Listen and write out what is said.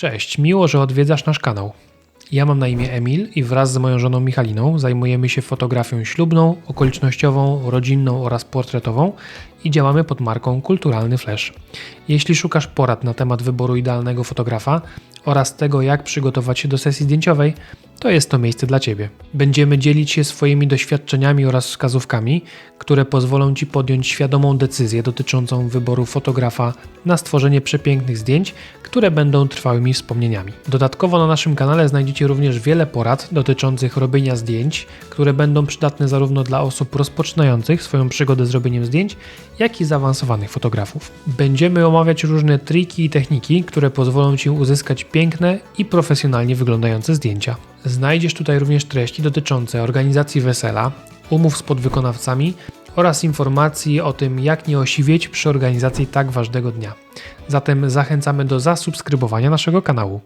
Cześć, miło, że odwiedzasz nasz kanał. Ja mam na imię Emil i wraz z moją żoną Michaliną zajmujemy się fotografią ślubną, okolicznościową, rodzinną oraz portretową i działamy pod marką Kulturalny Flash. Jeśli szukasz porad na temat wyboru idealnego fotografa oraz tego, jak przygotować się do sesji zdjęciowej, to jest to miejsce dla Ciebie. Będziemy dzielić się swoimi doświadczeniami oraz wskazówkami, które pozwolą Ci podjąć świadomą decyzję dotyczącą wyboru fotografa na stworzenie przepięknych zdjęć, które będą trwałymi wspomnieniami. Dodatkowo na naszym kanale znajdziecie również wiele porad dotyczących robienia zdjęć, które będą przydatne zarówno dla osób rozpoczynających swoją przygodę z robieniem zdjęć, jak i zaawansowanych fotografów. Będziemy omawiać różne triki i techniki, które pozwolą Ci uzyskać piękne i profesjonalnie wyglądające zdjęcia. Znajdziesz tutaj również treści dotyczące organizacji wesela, umów z podwykonawcami oraz informacji o tym, jak nie osiwieć przy organizacji tak ważnego dnia. Zatem zachęcamy do zasubskrybowania naszego kanału.